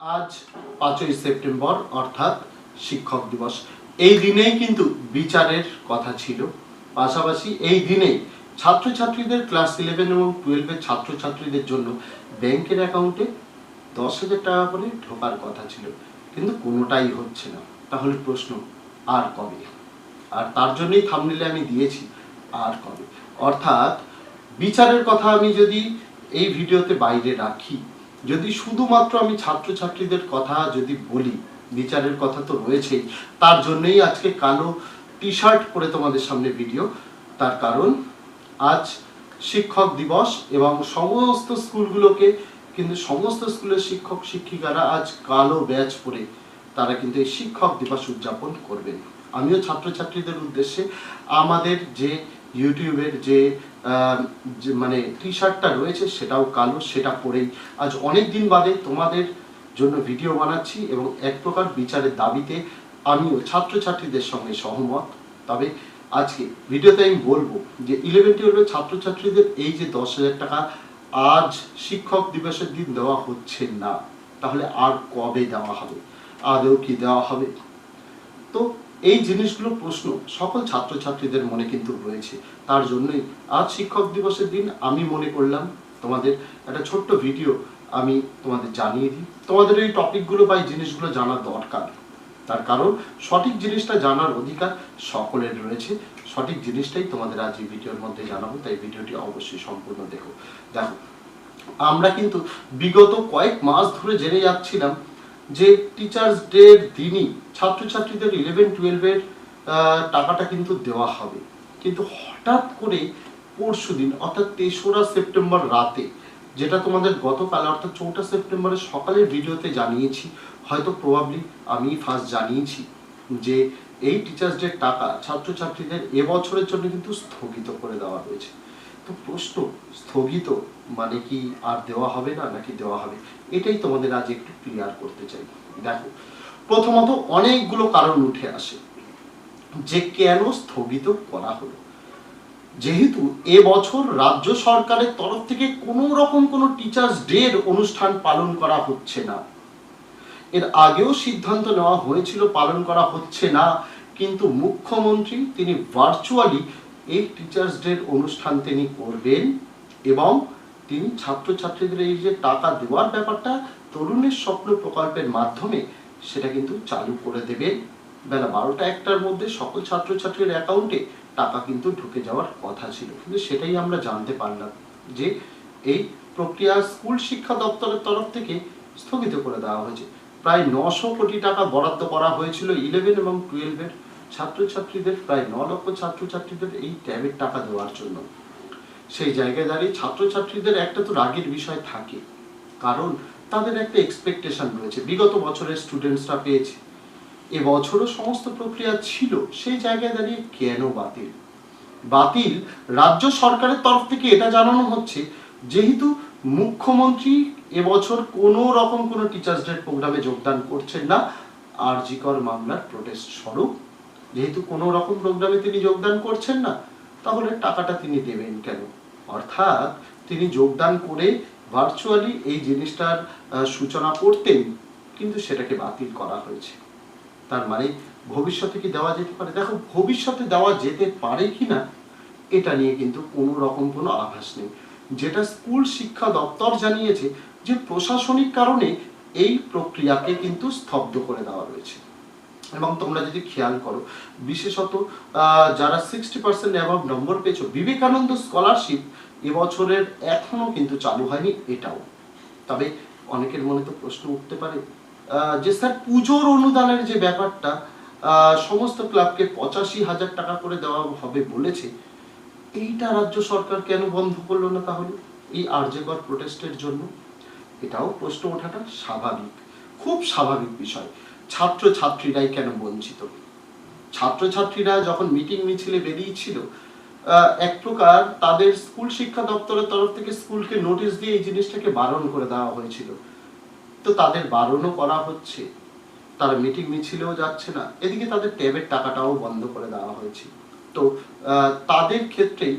আজ পাঁচই সেপ্টেম্বর, অর্থাৎ শিক্ষক দিবস। এই দিনেই কিন্তু বিচারের কথা ছিল। পাশাপাশি এই দিনেই ছাত্রছাত্রীদের ক্লাস ইলেভেন এবং টুয়েলভের ছাত্রছাত্রীদের জন্য ব্যাংকের অ্যাকাউন্টে দশ হাজার টাকা করে ঢোকার কথা ছিল। কিন্তু কোনোটাই হচ্ছে না। তাহলে প্রশ্ন, আর কবে? আর তার জন্যই থামনিলে আমি দিয়েছি, আর কবে? অর্থাৎ বিচারের কথা আমি যদি এই ভিডিওতে বাইরে রাখি যদি শুধুমাত্র আমি ছাত্রছাত্রীদের কথা যদি বলি, বিচারের কথা তো রয়েছেই, তার জন্যই আজকে কালো টি শার্ট পরে তোমাদের সামনে ভিডিও তার কারণ আজ শিক্ষক দিবস এবং সমস্ত স্কুলগুলোকে কিন্তু সমস্ত স্কুলের শিক্ষক, শিক্ষিকারা আজ কালো ব্যাচ পরে তারা কিন্তু এই শিক্ষক দিবস উদযাপন করবেন। আমিও ছাত্রছাত্রীদের উদ্দেশ্যে আমাদের যে ইউটিউবের যে যে মানে টি শার্টটা রয়েছে, সেটাও কালো, সেটা পরেই। আজ অনেক দিন বাদে তোমাদের জন্য ভিডিও বানাচ্ছি এবং এক প্রকার বিচারের দাবিতে আমিও ছাত্রছাত্রীদের সঙ্গে সহমত। তবে আজকে ভিডিওতে আমি বলব যে ইলেভেন টুয়েলভের ছাত্রছাত্রীদের এই যে দশ হাজার টাকা আজ শিক্ষক দিবসের দিন দেওয়া হচ্ছে না। তাহলে আর কবে দেওয়া হবে? আদৌ কি দেওয়া হবে? তো এই জিনিসগুলো প্রশ্ন সকল ছাত্রছাত্রীদের মনে কিন্তু রয়েছে। তার জন্যই আজ শিক্ষক দিবসের দিন আমি মনে করলাম, তোমাদের একটা ছোট্ট ভিডিও আমি তোমাদের জানিয়ে দিই। তোমাদের এই টপিকগুলো বা এই জিনিসগুলো জানা দরকার। তার কারণ, সঠিক জিনিসটা জানার অধিকার সকলের রয়েছে। সঠিক জিনিসটাই তোমাদের আজ এই ভিডিওর মধ্যে জানাব, তাই ভিডিওটি অবশ্যই সম্পূর্ণ দেখো। দেখো, আমরা কিন্তু বিগত কয়েক মাস ধরে জেনে যাচ্ছিলাম যে টিচার্স ডের দিনই ছাত্রছাত্রীদের ইলেভেন টুয়েলভের টাকাটা কিন্তু দেওয়া হবে। কিন্তু হঠাৎ করে পরশু দিন, অর্থাৎ তেসরা সেপ্টেম্বর রাতে, যেটা তোমাদের গতকাল, অর্থাৎ চৌঠা সেপ্টেম্বরের সকালের ভিডিওতে জানিয়েছি, হয়তো প্রবাবলি আমি ফার্স্ট জানিয়েছি যে এই টিচার্স ডের টাকা ছাত্রছাত্রীদের এবছরের জন্য কিন্তু স্থগিত করে দেওয়া হয়েছে। তো প্রশ্ন, স্থগিত মানে কি আর দেওয়া হবে না নাকি দেওয়া হবে? এটাই তোমাদের আজ একটু ক্লিয়ার করতে চাই। দেখো, প্রথমত অনেকগুলো কারণ উঠে আসে যে কেন স্থগিত করা হলো। যেহেতু রাজ্য সরকারের তরফ থেকে কোনো রকম কোনো টিচার্স ডের অনুষ্ঠান পালন করা হচ্ছে না। এর আগেও সিদ্ধান্ত নেওয়া হয়েছিল পালন করা হচ্ছে না, কিন্তু মুখ্যমন্ত্রী, তিনি ভার্চুয়ালি এই টিচার্স ডের অনুষ্ঠান তিনি করবেন এবং তিনি ছাত্রছাত্রীদের এই যে টাকা দেওয়ার ব্যাপারটা তরুণের স্বপ্ন প্রকল্পের মাধ্যমে সেটা কিন্তু চালু করে দেবেন। বেলা বারোটা একটার মধ্যে সকল ছাত্রছাত্রীর অ্যাকাউন্টে টাকা কিন্তু ঢুকে যাওয়ার কথা ছিল, কিন্তু সেটাই আমরা জানতে পারলাম যে এই প্রক্রিয়া স্কুল শিক্ষা দপ্তরের তরফ থেকে স্থগিত করে দেওয়া হয়েছে। প্রায় নশো কোটি টাকা বরাদ্দ করা হয়েছিল ইলেভেন এবং টুয়েলভের ছাত্রছাত্রীদের, প্রায় ন লক্ষ ছাত্রছাত্রীদের এই ট্যাবের টাকা দেওয়ার জন্য। সেই জায়গায় দাঁড়িয়ে ছাত্রছাত্রীদের একটা তো রাগের বিষয় থাকে, কারণ তাদের একটা এক্সপেকটেশন রয়েছে। বিগত বছরের স্টুডেন্টসরা পেয়েছে। এবছরও সমস্ত প্রক্রিয়া ছিল, সেই জায়গায় দাঁড়িয়ে কেন বাতিল? বাতিল রাজ্য সরকারের তরফ থেকে এটা জানানো হচ্ছে, যেহেতু মুখ্যমন্ত্রী এবছর কোনো রকম কোনো টিচার্স ডে প্রোগ্রামে যোগদান করছেন না আরজিকর মামলার প্রোটেস্ট স্বরূপ যেহেতু কোনো রকম প্রোগ্রামে তিনি যোগদান করছেন না, তাহলে টাকাটা তিনি দেবেন কেন? অর্থাৎ তিনি যোগদান করে ভার্চুয়ালি এই জিনিসটার সূচনা করতেন, কিন্তু সেটাকে বাতিল করা হয়েছে। তার মানে ভবিষ্যতে কি দেওয়া যেতে পারে? দেখো, ভবিষ্যতে দেওয়া যেতে পারে কি না, এটা নিয়ে কিন্তু কোনো রকম কোনো আভাস নেই। যেটা স্কুল শিক্ষা দপ্তর জানিয়েছে যে প্রশাসনিক কারণে এই প্রক্রিয়াকে কিন্তু স্তব্ধ করে দেওয়া রয়েছে এবং তোমরা যদি খেয়াল করো, বিশেষত যারা সিক্সটি পার্সেন্ট অ্যাভাব নম্বর পেয়েছ, বিবেকানন্দ স্কলারশিপ এবছরের এখনও কিন্তু চালু হয়নি এটাও। তবে অনেকের মনে তো প্রশ্ন উঠতে পারে যে স্যার পুজোর অনুদানের যে ব্যাপারটা সমস্ত ক্লাবকে পঁচাশি হাজার টাকা করে দেওয়া হবে বলেছে, এইটা রাজ্য সরকার কেন বন্ধ করল না তাহলে? এই আর্যকর প্রোটেস্টের জন্য? এটাও প্রশ্ন ওঠাটা স্বাভাবিক, খুব স্বাভাবিক বিষয়। ছাত্র ছাত্রীরাই কেন বঞ্চিত? ছাত্রছাত্রীরা যখন মিটিং মিছিলে বেরিয়েছিল এক প্রকার তাদের স্কুল শিক্ষা দপ্তরের তরফ থেকে স্কুলকে নোটিশ দিয়ে এই জিনিসটাকে বারণ করে দেওয়া হয়েছিল। তো তাদের বারণও করা হচ্ছে। তারা মিটিং মিছিলেও যাচ্ছে না। এদিকে তাদের ট্যাবের টাকাটাও বন্ধ করে দেওয়া হয়েছে। তো তাদের ক্ষেত্রেই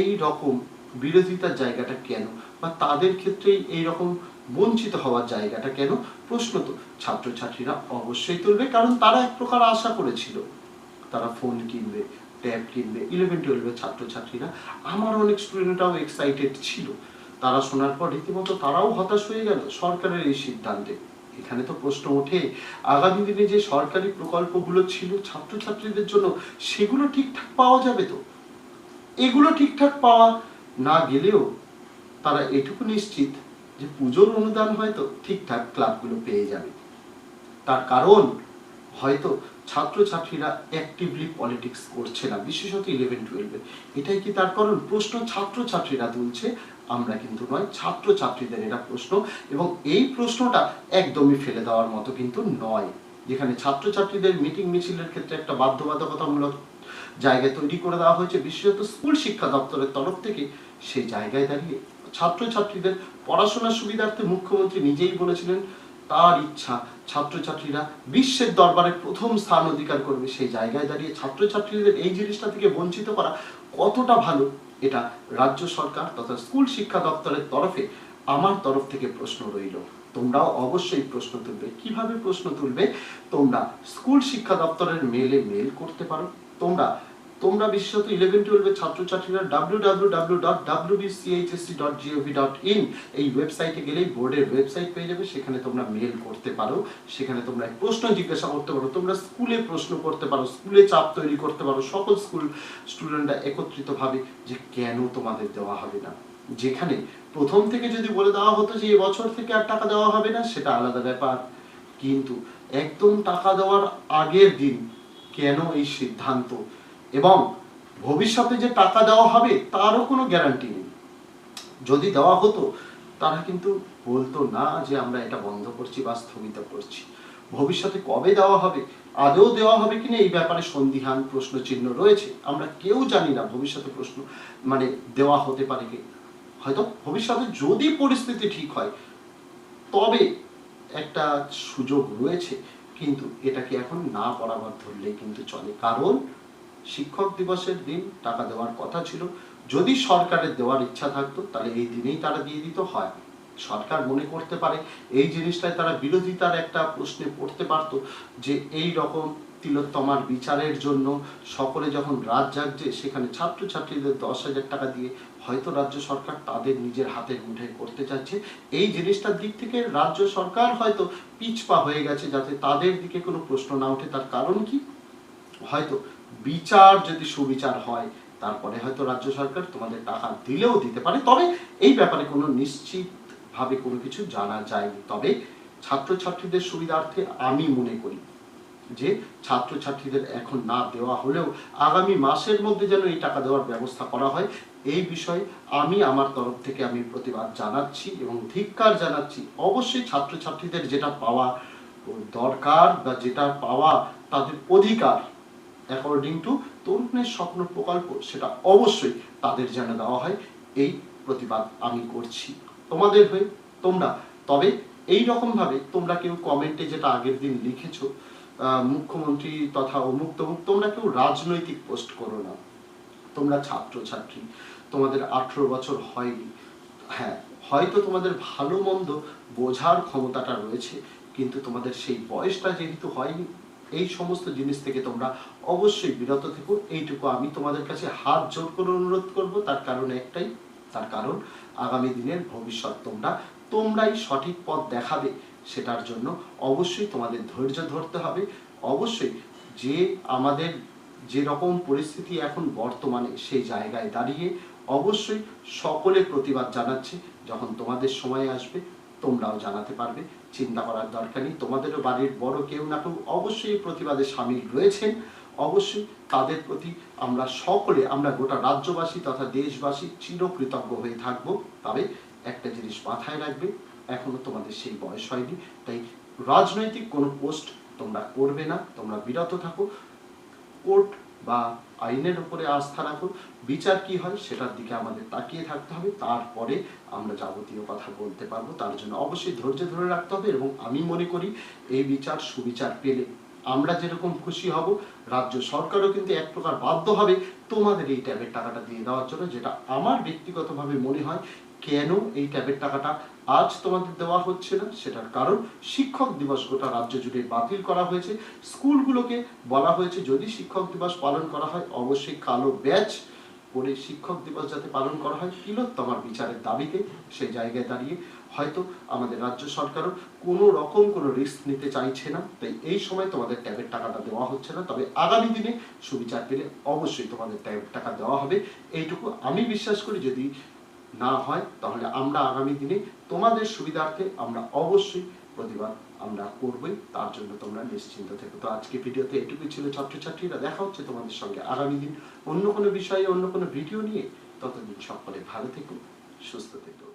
এই রকম বিরোধিতার জায়গাটা কেন? বা তাদের ক্ষেত্রেই এই রকম বঞ্চিত হওয়ার জায়গাটা কেন? প্রশ্ন তো ছাত্রছাত্রীরা অবশ্যই তুলবে, কারণ তারা এক প্রকার আশা করেছিল। তারা ফোন কিনবে ট্যাব কিনবে ইলেভেন টুয়েলভের ছাত্রছাত্রীরা। আমার অনেক স্টুডেন্টরাও এক্সাইটেড ছিল। তারা শোনার পর রীতিমতো তারাও হতাশ হয়ে গেল সরকারের এই সিদ্ধান্তে। এখানে তো প্রশ্ন ওঠে, আগামী দিনে যে সরকারি প্রকল্পগুলো ছিল ছাত্রছাত্রীদের জন্য, সেগুলো ঠিকঠাক পাওয়া যাবে তো? এগুলো ঠিকঠাক পাওয়া না গেলেও তারা এটুকু নিশ্চিত যে পুজোর অনুদান হয়তো ঠিকঠাক ক্লাবগুলো পেয়ে যাবে। তার কারণ হয়তো ছাত্রছাত্রীরা অ্যাক্টিভলি পলিটিক্স করছে না, বিশেষত ইলেভেন টুয়েলভে এটাই কি তার কারণ? প্রশ্ন ছাত্রছাত্রীরা তুলছে, আমরা কিন্তু নয়, ছাত্রছাত্রীদের এটা প্রশ্ন। এবং এই প্রশ্নটা একদমই ফেলে দেওয়ার মতো কিন্তু নয়। যেখানে ছাত্রছাত্রীদের মিটিং মিছিলের ক্ষেত্রে একটা বাধ্যবাধকতামূলক জায়গা তৈরি করে দেওয়া হয়েছে, বিশেষত স্কুল শিক্ষা দপ্তরের তরফ থেকে সেই জায়গায় দাঁড়িয়ে। ছাত্রছাত্রীদের পড়াশোনার সুবিধার্থে মুখ্যমন্ত্রী নিজেই বলেছিলেন, তার ইচ্ছা, ছাত্রছাত্রীরা বিশ্বের দরবারে প্রথম স্থান অধিকার করবে। সেই জায়গায় দাঁড়িয়ে ছাত্রছাত্রীদের এই জিনিসটা থেকে বঞ্চিত করা কতটা ভালো, এটা রাজ্য সরকার তথা স্কুল শিক্ষা দপ্তরের তরফে আমার তরফ থেকে প্রশ্ন রইল। তোমরাও অবশ্যই প্রশ্ন তুলবে। কীভাবে প্রশ্ন তুলবে? তোমরা স্কুল শিক্ষা দপ্তরের মেলে মেল করতে পারো। তোমরা তোমরা বিশেষত ইলেভেন টুয়েলভের ছাত্রছাত্রীরা W W W dot W BCHSC dot GOV dot in এই ওয়েবসাইটে গেলেই বোর্ডের ওয়েবসাইট পেয়ে যাবে। সেখানে তোমরা মেল করতে পারো। সেখানে তোমরা প্রশ্ন জিজ্ঞাসা করতে পারো। তোমরা স্কুলে প্রশ্ন করতে পারো। স্কুলে চাপ তৈরি করতে পারো। সকল স্কুল স্টুডেন্টরা একত্রিতভাবে যে কেন তোমাদের দেওয়া হবে না? যেখানে প্রথম থেকে যদি বলে দেওয়া হতো যে এবছর থেকে আর টাকা দেওয়া হবে না, সেটা আলাদা ব্যাপার। কিন্তু একদম টাকা দেওয়ার আগের দিন কেন এই সিদ্ধান্ত এবং ভবিষ্যতে যে টাকা দেওয়া হবে, তারও কোনো গ্যারান্টি নেই। যদি দেওয়া হতো, তারা কিন্তু বলতো, না, যে আমরা এটা বন্ধ করছি বা স্থগিত করছি। ভবিষ্যতে কবে দেওয়া হবে, আদৌ দেওয়া হবে কিনা এই ব্যাপারে সন্দিহান প্রশ্ন চিহ্ন রয়েছে। আমরা কেউ জানি না ভবিষ্যতে প্রশ্ন মানে দেওয়া হতে পারে কি হয়তো ভবিষ্যতে যদি পরিস্থিতি ঠিক হয়, তবে একটা সুযোগ রয়েছে, কিন্তু এটাকে এখন না বরাবর ধরলে কিন্তু চলে। কারণ শিক্ষক দিবসের দিন টাকা দেওয়ার কথা ছিল। যদি সরকারের দেওয়ার ইচ্ছা থাকতো, তাহলে এই দিনেই তারা দিয়ে দিত, হয়। সরকার মনে করতে পারে, এই জিনিসটায় তারা বিরোধিতার একটা প্রশ্নে পড়তে পারতো যে, এই রকম তিলোত্তমার বিচারের জন্য সকলে যখন রাত জাগছে, সেখানে ছাত্রছাত্রীদের দশ হাজার টাকা দিয়ে হয়তো রাজ্য সরকার তাদের নিজের হাতের মুঠে করতে চাচ্ছে এই জিনিসটার দিক থেকে রাজ্য সরকার হয়তো পিছপা হয়ে গেছে, যাতে তাদের দিকে কোনো প্রশ্ন না ওঠে। তার কারণ কি? হয়তো বিচার যদি সুবিচার হয়, তারপরে হয়তো রাজ্য সরকার তোমাদের টাকা দিলেও দিতে পারে। তবে এই ব্যাপারে কোনো নিশ্চিত ভাবে কোনো কিছু জানা যায়নি। তবে ছাত্রছাত্রীদের সুবিধার্থে আমি মনে করি যে ছাত্রছাত্রীদের এখন না দেওয়া হলেও আগামী মাসের মধ্যে যেন এই টাকা দেওয়ার ব্যবস্থা করা হয়, এই বিষয়ে আমি আমার তরফ থেকে আমি প্রতিবাদ জানাচ্ছি এবং ধিক্কার জানাচ্ছি। অবশ্যই ছাত্রছাত্রীদের যেটা পাওয়া দরকার বা যেটা পাওয়া তাদের অধিকার অ্যাকর্ডিং টু তরুণের স্বপ্ন প্রকল্প, সেটা অবশ্যই তাদের যেন দেওয়া হয়। এই প্রতিবাদ আমি করছি। তোমাদের হয়ে তোমরা, তবে এই রকম ভাবে তোমরা কেউ কমেন্টে যেটা আগের দিন লিখেছো মুখ্যমন্ত্রী তথা অমুক তমুক, তোমরা কেউ রাজনৈতিক পোস্ট করো না। তোমরা ছাত্রছাত্রী, তোমাদের আঠেরো বছর হয়নি। হ্যাঁ হয়তো তোমাদের ভালো মন্দ বোঝার ক্ষমতাটা রয়েছে, কিন্তু তোমাদের সেই বয়সটা যেহেতু হয়নি এই সমস্ত জিনিস থেকে তোমরা অবশ্যই বিরত থেকো। এইটুকু আমি তোমাদের কাছে হাত জোর করে অনুরোধ করব। তার কারণ একটাই, তার কারণ আগামী দিনের ভবিষ্যৎ তোমরা, তোমরাই সঠিক পথ দেখাবে সেটার জন্য অবশ্যই তোমাদের ধৈর্য ধরতে হবে। অবশ্যই যে আমাদের যে রকম পরিস্থিতি এখন বর্তমানে সেই জায়গায় দাঁড়িয়ে অবশ্যই সকলে প্রতিবাদ জানাচ্ছে। যখন তোমাদের সময় আসবে, তোমরাও জানাতে পারবে। চিন্তা করার দরকার নেই। তোমাদেরও বাড়ির বড় কেউ না কেউ অবশ্যই প্রতিবাদে সামিল রয়েছেন। অবশ্যই তাদের প্রতি আমরা সকলে, আমরা গোটা রাজ্যবাসী তথা দেশবাসী চিরকৃতজ্ঞ হয়ে থাকব। তবে একটা জিনিস মাথায় রাখবে, এখনও তোমাদের সেই বয়স হয়নি, তাই রাজনৈতিক কোনো পোস্ট তোমরা করবে না, তোমরা বিরত থাকো। কোর্ট বা আইনের উপরে আস্থা রাখো বিচার কি হয় সেটার দিকে আমাদের তাকিয়ে থাকতে হবে। তারপরে আমরা যাবতীয় কথা বলতে পারব। তার জন্য অবশ্যই ধৈর্য ধরে রাখতে হবে এবং আমি মনে করি এই বিচার সুবিচার পেলে আমরা যেরকম খুশি হব, রাজ্য সরকারও কিন্তু এক প্রকার বাধ্য হবে তোমাদের এই ট্যাবের টাকাটা দিয়ে দেওয়ার জন্য, যেটা আমার ব্যক্তিগতভাবে মনে হয় কেন এই ট্যাবের টাকাটা আজ তোমাদের দেওয়া হচ্ছে না? সেটার কারণ শিক্ষক দিবস গোটা রাজ্য জুড়ে বাতিল করা হয়েছে। স্কুলগুলোকে বলা হয়েছে, যদি শিক্ষক দিবস পালন করা হয়, অবশ্যই কালো ব্যাচ পরে শিক্ষক দিবস যাতে পালন করা হয়। তিলোত্তমার বিচারের দাবিতে সেই জায়গায় দাঁড়িয়ে হয়তো আমাদের রাজ্য সরকারও কোনো রকম কোনো রিস্ক নিতে চাইছে না। তাই এই সময় তোমাদের ট্যাবের টাকাটা দেওয়া হচ্ছে না। তবে আগামী দিনে সুবিচার পেলে অবশ্যই তোমাদের ট্যাবের টাকা দেওয়া হবে। এইটুকু আমি বিশ্বাস করি। যদি না হয়, তাহলে আমরা আগামী দিনে তোমাদের সুবিধার্থে আমরা অবশ্যই প্রতিবাদ আমরা করবই, তার জন্য তোমরা নিশ্চিন্ত থেকো। তো আজকে ভিডিওতে এটুকুই ছিল ছাত্রছাত্রীরা, দেখা হচ্ছে তোমাদের সঙ্গে আগামী দিন অন্য কোনো বিষয়ে, অন্য কোনো ভিডিও নিয়ে। ততদিন সকলে ভালো থেকো, সুস্থ থেকো।